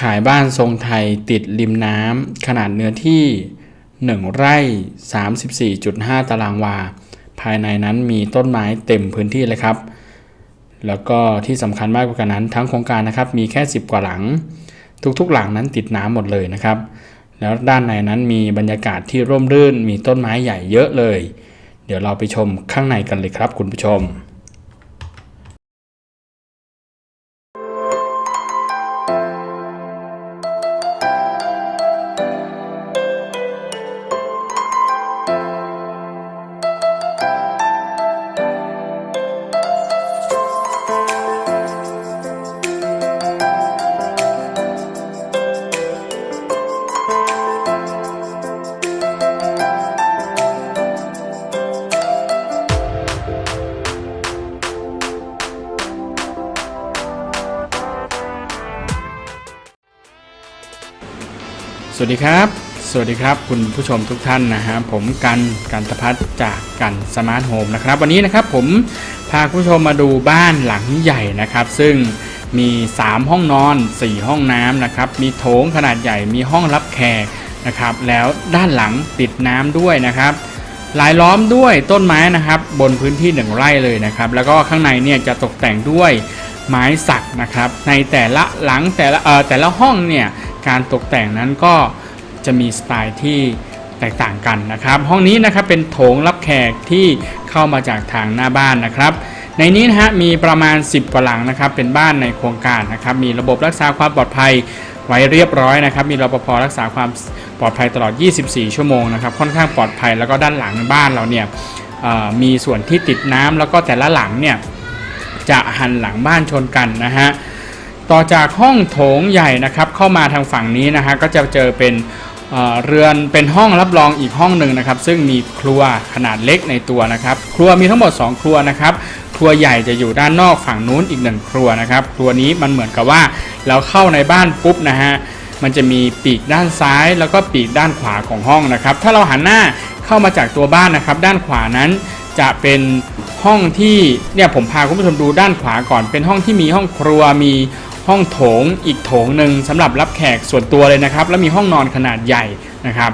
ขายบ้านทรงไทยติดริมน้ำขนาดเนื้อที่ 1 ไร่ 34.5 ตารางวา ภายในนั้นมีต้นไม้เต็มพื้นที่เลยครับ แล้วก็ที่สำคัญมากกว่านั้นทั้งโครงการนะครับมีแค่ 10 กว่าหลัง ทุกๆหลังนั้นติดน้ำหมดเลยนะครับ แล้วด้านในนั้นมีบรรยากาศที่ร่มรื่นมีต้นไม้ใหญ่เยอะเลย เดี๋ยวเราไปชมข้างในกันเลยครับคุณผู้ชม สวัสดีครับ สวัสดีครับคุณผู้ชมทุกท่านนะฮะผมกันกันตพัฒจากกันสมาร์ทโฮมนะครับ วันนี้นะครับผมพาผู้ชมมาดูบ้านหลังใหญ่นะครับ ซึ่งมี 3 ห้องนอน 4 ห้องน้ำนะครับ มีโถงขนาดใหญ่มีห้องรับแขกนะครับ แล้วด้านหลังติดน้ำด้วยนะครับหลายล้อมด้วยต้นไม้นะครับ บนพื้นที่หนึ่งไร่เลยนะครับ แล้วก็ข้างในเนี่ยจะตกแต่งด้วยไม้สักนะครับ ในแต่ละหลังแต่ละเอ่อแต่ละห้องเนี่ย การตกแต่งนั้นก็จะมีสไตล์ที่แตกต่างกันนะครับ ห้องนี้นะครับเป็นโถงรับแขกที่เข้ามาจากทางหน้าบ้านนะครับ ในนี้นะฮะมีประมาณ 10กว่าหลังนะครับ เป็นบ้านในโครงการนะครับ มีระบบรักษาความปลอดภัยไว้เรียบร้อยนะครับ มีรปภรักษาความปลอดภัยตลอด 24 ชั่วโมงนะครับ ค่อนข้างปลอดภัยแล้วก็ด้านหลังบ้านเราเนี่ยมีส่วนที่ติดน้ำแล้วก็แต่ละหลังเนี่ยจะหันหลังบ้านชนกันนะฮะ ต่อจากห้องโถงใหญ่นะครับเข้ามาทางฝั่งนี้นะฮะก็จะเจอเป็นเรือนเป็นห้องรับรองอีกห้องหนึ่งนะครับ ซึ่งมีครัวขนาดเล็กในตัวนะครับ ครัวมีทั้งหมด 2 ครัวนะครับ ครัวใหญ่จะอยู่ด้านนอกฝั่งนู้นอีกหนึ่งครัวนะครับ ครัวนี้มันเหมือนกับว่าเราเข้าในบ้านปุ๊บนะฮะมันจะมีปีกด้านซ้ายแล้วก็ปีกด้านขวาของห้องนะครับ ถ้าเราหันหน้าเข้ามาจากตัวบ้านนะครับ ด้านขวานั้นจะเป็นห้องที่เนี่ยผมพาคุณผู้ชมดูด้านขวาก่อน เป็นห้องที่มีห้องครัวมี ห้องโถงอีกโถงหนึ่งสำหรับรับแขกส่วนตัวเลยนะครับ แล้วมีห้องนอนขนาดใหญ่นะครับ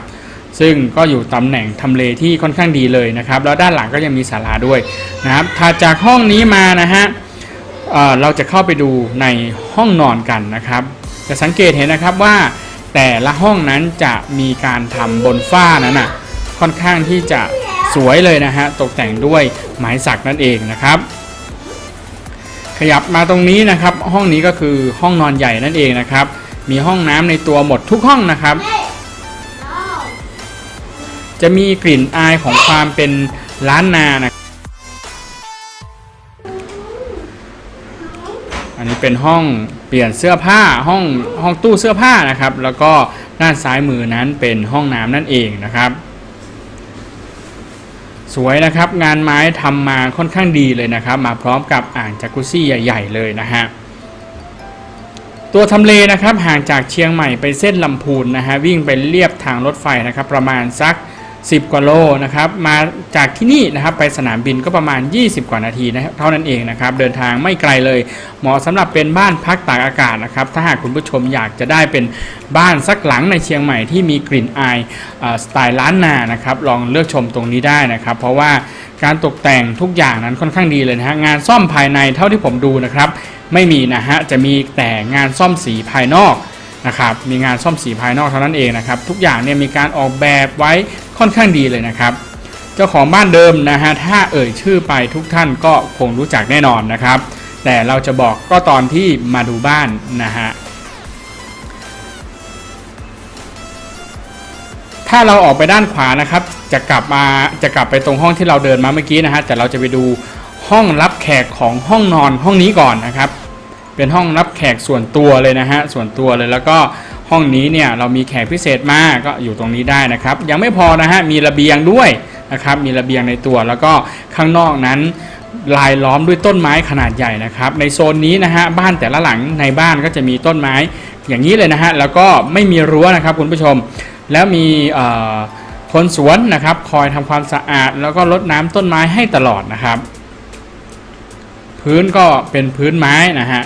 ซึ่งก็อยู่ตำแหน่งทำเลที่ค่อนข้างดีเลยนะครับ แล้วด้านหลังก็ยังมีศาลาด้วยนะครับถัดจากห้องนี้มานะฮะเเราจะเข้าไปดูในห้องนอนกันนะครับ จะสังเกตเห็นนะครับว่าแต่ละห้องนั้นจะมีการทำบนฝ้านั้นน่ะค่อนข้างที่จะสวยเลยนะฮะตกแต่งด้วยไม้สักนั่นเองนะครับ ยับมาตรงนี้นะครับ ห้องนี้ก็คือห้องนอนใหญ่นั่นเองนะครับ มีห้องน้ำในตัวหมดทุกห้องนะครับ จะมีกลิ่นอายของความเป็นล้านนานะอันนี้เป็นห้องเปลี่ยนเสื้อผ้าห้องห้องตู้เสื้อผ้านะครับ แล้วก็ด้านซ้ายมือนั้นเป็นห้องน้ำนั่นเองนะครับ สวยนะครับงานไม้ทำมาค่อนข้างดีเลยนะครับ มาพร้อมกับอ่างจักรุซซี่ใหญ่ ๆ เลยนะฮะตัวทำเลนะครับห่างจากเชียงใหม่ไปเส้นลำพูนนะฮะวิ่งไปเรียบทางรถไฟนะครับประมาณสัก 10 กว่าโลนะครับ มาจากที่นี่นะครับไปสนามบินก็ประมาณ 20 กว่านาทีนะครับเท่านั้นเองนะครับ เดินทางไม่ไกลเลยเหมาะสำหรับเป็นบ้านพักตากอากาศนะครับ ถ้าหากคุณผู้ชมอยากจะได้เป็นบ้านสักหลังในเชียงใหม่ที่มีกลิ่นอายอสไตล์ล้านนานะครับ ลองเลือกชมตรงนี้ได้นะครับ เพราะว่าการตกแต่งทุกอย่างนั้นค่อนข้างดีเลยนะฮะงานซ่อมภายในเท่าที่ผมดูนะครับ ไม่มีนะฮะจะมีแต่งานซ่อมสีภายนอกนะครับมีงานซ่อมสีภายนอกเท่านั้นเองนะครับ ทุกอย่างเนี่ยมีการออกแบบไว้ ค่อนข้างดีเลยนะครับ เจ้าของบ้านเดิมนะฮะถ้าเอ่ยชื่อไปทุกท่านก็คงรู้จักแน่นอนนะครับ แต่เราจะบอกก็ตอนที่มาดูบ้านนะฮะถ้าเราออกไปด้านขวานะครับ จะกลับมาจะกลับไปตรงห้องที่เราเดินมาเมื่อกี้นะฮะแต่เราจะไปดูห้องรับแขกของห้องนอนห้องนี้ก่อนนะครับ เป็นห้องรับแขกส่วนตัวเลยนะฮะส่วนตัวเลยแล้วก็ ห้องนี้เนี่ยเรามีแขกพิเศษมากก็อยู่ตรงนี้ได้นะครับ ยังไม่พอนะฮะมีระเบียงด้วยนะครับมีระเบียงในตัวแล้วก็ข้างนอกนั้นลายล้อมด้วยต้นไม้ขนาดใหญ่นะครับ ในโซนนี้นะฮะบ้านแต่ละหลังในบ้านก็จะมีต้นไม้อย่างนี้เลยนะฮะแล้วก็ไม่มีรั้วนะครับคุณผู้ชม แล้วมีคนสวนนะครับคอยทำความสะอาด แล้วก็รดน้ำต้นไม้ให้ตลอดนะครับ พื้นก็เป็นพื้นไม้นะฮะ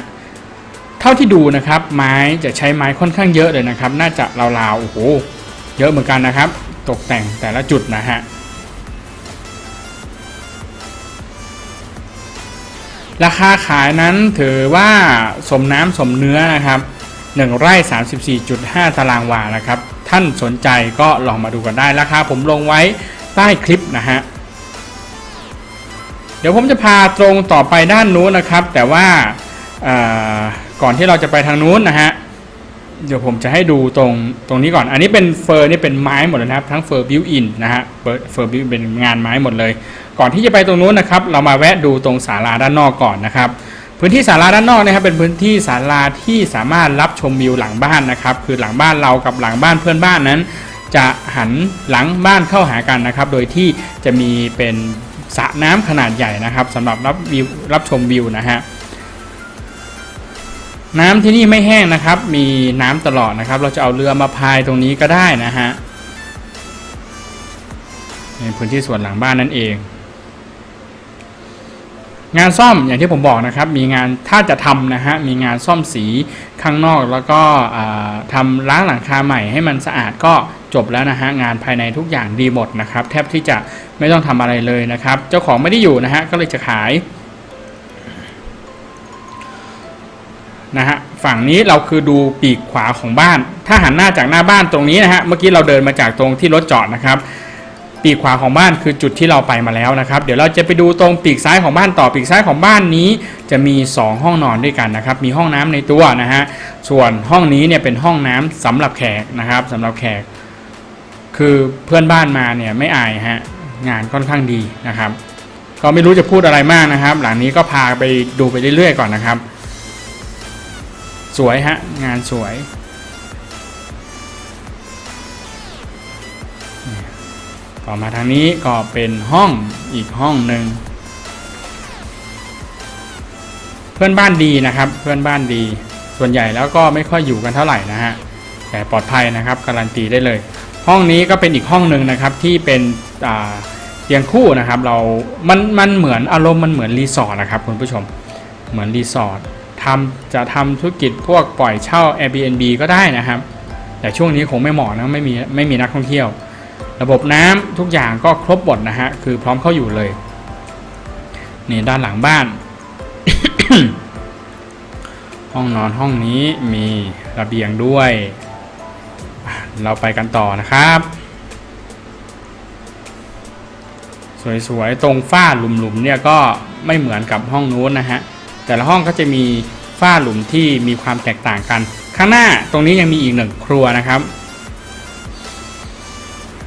เท่าที่ดูนะครับไม้จะใช้ไม้ค่อนข้างเยอะเลยนะครับ น่าจะราวๆโอ้โหเยอะเหมือนกันนะครับ ตกแต่งแต่ละจุดนะฮะราคาขายนั้นถือว่าสมน้ำสมเนื้อนะครับ1ไร่34.5 ตารางวานะครับ ท่านสนใจก็ลองมาดูกันได้ราคาผมลงไว้ใต้คลิปนะฮะเดี๋ยวผมจะพาตรงต่อไปด้านนู้นนะครับ แต่ว่า ก่อนที่เราจะไปทางนู้นนะฮะเดี๋ยวผมจะให้ดูตรงตรงนี้ก่อน อันนี้เป็นเฟอร์นี่เป็นไม้หมดเลยนะครับ ทั้งเฟอร์บิวอินนะฮะเฟอร์บิวเป็นงานไม้หมดเลย ก่อนที่จะไปตรงนู้นนะครับ เรามาแวะดูตรงศาลาด้านนอกก่อนนะครับ พื้นที่ศาลาด้านนอกนะครับ เป็นพื้นที่ศาลาที่สามารถรับชมวิวหลังบ้านนะครับ คือหลังบ้านเรากับหลังบ้านเพื่อนบ้านนั้น จะหันหลังบ้านเข้าหากันนะครับ โดยที่จะมีเป็นสระน้ำขนาดใหญ่นะครับสำหรับรับวิวรับชมวิวนะฮะ น้ำที่นี่ไม่แห้งนะครับ มีน้ำตลอดนะครับ เราจะเอาเรือมาพายตรงนี้ก็ได้นะฮะในพื้นที่ส่วนหลังบ้านนั่นเอง งานซ่อมอย่างที่ผมบอกนะครับ มีงานถ้าจะทำนะฮะมีงานซ่อมสีข้างนอกแล้วก็ทำล้างหลังคาใหม่ให้มันสะอาดก็จบแล้วนะฮะงานภายในทุกอย่างดีหมดนะครับ แทบที่จะไม่ต้องทำอะไรเลยนะครับ เจ้าของไม่ได้อยู่นะฮะก็เลยจะขาย นะฮะฝั่งนี้เราคือดูปีกขวาของบ้าน ถ้าหันหน้าจากหน้าบ้านตรงนี้นะฮะเมื่อกี้เราเดินมาจากตรงที่รถจอดนะครับ ปีกขวาของบ้านคือจุดที่เราไปมาแล้วนะครับ เดี๋ยวเราจะไปดูตรงปีกซ้ายของบ้านต่อปีกซ้ายของบ้านนี้ จะมี 2 ห้องนอนด้วยกันนะครับ มีห้องน้ำในตัวนะฮะส่วนห้องนี้เนี่ยเป็นห้องน้ำสำหรับแขกนะครับสำหรับแขก คือเพื่อนบ้านมาเนี่ยไม่อายฮะงานค่อนข้างดีนะครับ ก็ไม่รู้จะพูดอะไรมากนะครับ หลังนี้ก็พาไปดูไปเรื่อยๆก่อนนะครับ สวยฮะ งานสวย ต่อมาทางนี้ก็เป็นห้องอีกห้องหนึ่ง เพื่อนบ้านดีนะครับ เพื่อนบ้านดี ส่วนใหญ่แล้วก็ไม่ค่อยอยู่กันเท่าไหร่นะฮะ แต่ปลอดภัยนะครับ การันตีได้เลย ห้องนี้ก็เป็นอีกห้องหนึ่งนะครับที่เป็นอ่าเตียงคู่นะครับเรา มัน มันเหมือนอารมณ์มันเหมือนรีสอร์ทนะครับคุณผู้ชม เหมือนรีสอร์ท ทำจะทำธุรกิจพวกปล่อยเช่า Airbnb ก็ได้นะครับ แต่ช่วงนี้คงไม่เหมาะนะไม่มีไม่มีนักท่องเที่ยว ระบบน้ำทุกอย่างก็ครบหมดนะฮะคือพร้อมเข้าอยู่เลยนี่ด้านหลังบ้าน ห้องนอนห้องนี้มีระเบียงด้วย เราไปกันต่อนะครับ สวยๆ ตรงฝ้าหลุมๆเนี่ยก็ไม่เหมือนกับห้องนู้นนะฮะ แต่ละห้องก็จะมีฝ้าหลุมที่มีความแตกต่างกัน ข้างหน้าตรงนี้ยังมีอีกหนึ่งครัวนะครับ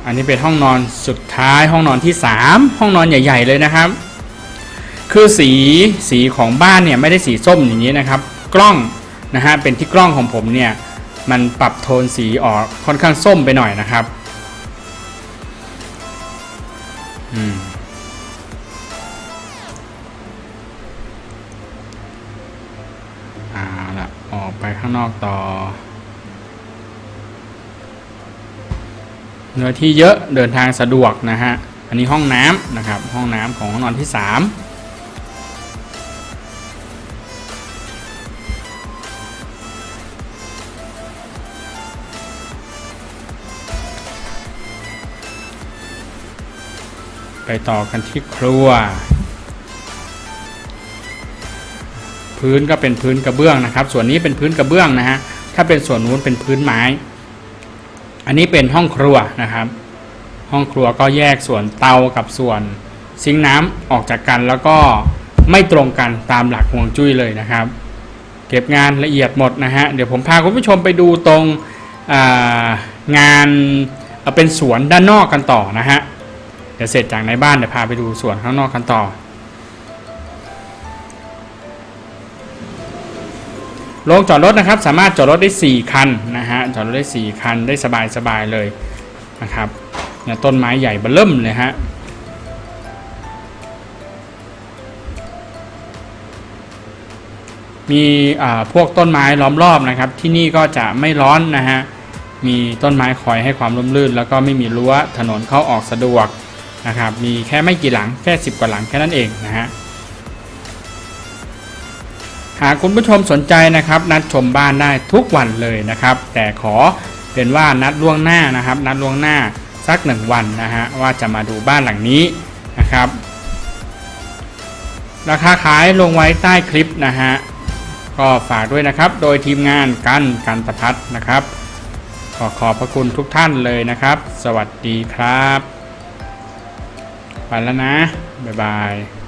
อันนี้เป็นห้องนอนสุดท้ายห้องนอนที่ 3 ห้องนอนใหญ่ ๆ เลยนะครับ คือสีสีของบ้านเนี่ยไม่ได้สีส้มอย่างนี้นะครับ กล้องนะฮะเป็นที่กล้องของผมเนี่ยมันปรับโทนสีออกค่อนข้างส้มไปหน่อยนะครับ ไปข้างนอกต่อ เนื้อที่เยอะเดินทางสะดวกนะฮะ อันนี้ห้องน้ำนะครับ ห้องน้ำของห้องนอนที่ 3ไปต่อกันที่ครัว พื้นก็เป็นพื้นกระเบื้องนะครับ ส่วนนี้เป็นพื้นกระเบื้องนะฮะถ้าเป็นส่วนนู้นเป็นพื้นไม้ อันนี้เป็นห้องครัวนะครับ ห้องครัวก็แยกส่วนเตากับส่วนซิงน้ำออกจากกันแล้วก็ไม่ตรงกันตามหลักฮวงจุ้ยเลยนะครับ เก็บงานละเอียดหมดนะฮะเดี๋ยวผมพาคุณผู้ชมไปดูตรงางานเอ่อเป็นสวนด้านนอกกันต่อนะฮะเดี๋ยวเสร็จจากในบ้านเดี๋ยวพาไปดูสวนข้างนอกกันต่อ โรงจอดรถนะครับ สามารถจอดรถได้ 4 คันนะฮะจอดรถได้ 4 คันได้สบายๆเลยนะครับเนี่ยต้นไม้ใหญ่เบ้อเริ่มเลยฮะมีอ่าพวกต้นไม้ล้อมรอบนะครับ ที่นี่ก็จะไม่ร้อนนะฮะมีต้นไม้คอยให้ความร่มรื่น แล้วก็ไม่มีรั้วถนนเข้าออกสะดวกนะครับมีแค่ไม่กี่หลังแค่ 10 กว่าหลังแค่นั้นเองนะฮะ หากคุณผู้ชมสนใจนะครับ นัดชมบ้านได้ทุกวันเลยนะครับ แต่ขอเป็นว่านัดล่วงหน้านะครับ นัดล่วงหน้าสักหนึ่งวันนะฮะว่าจะมาดูบ้านหลังนี้นะครับ ราคาขายลงไว้ใต้คลิปนะฮะก็ฝากด้วยนะครับ โดยทีมงานกันกันตพัฒน์นะครับ ขอขอบพระคุณทุกท่านเลยนะครับ สวัสดีครับ ไปแล้วนะ บ๊ายบาย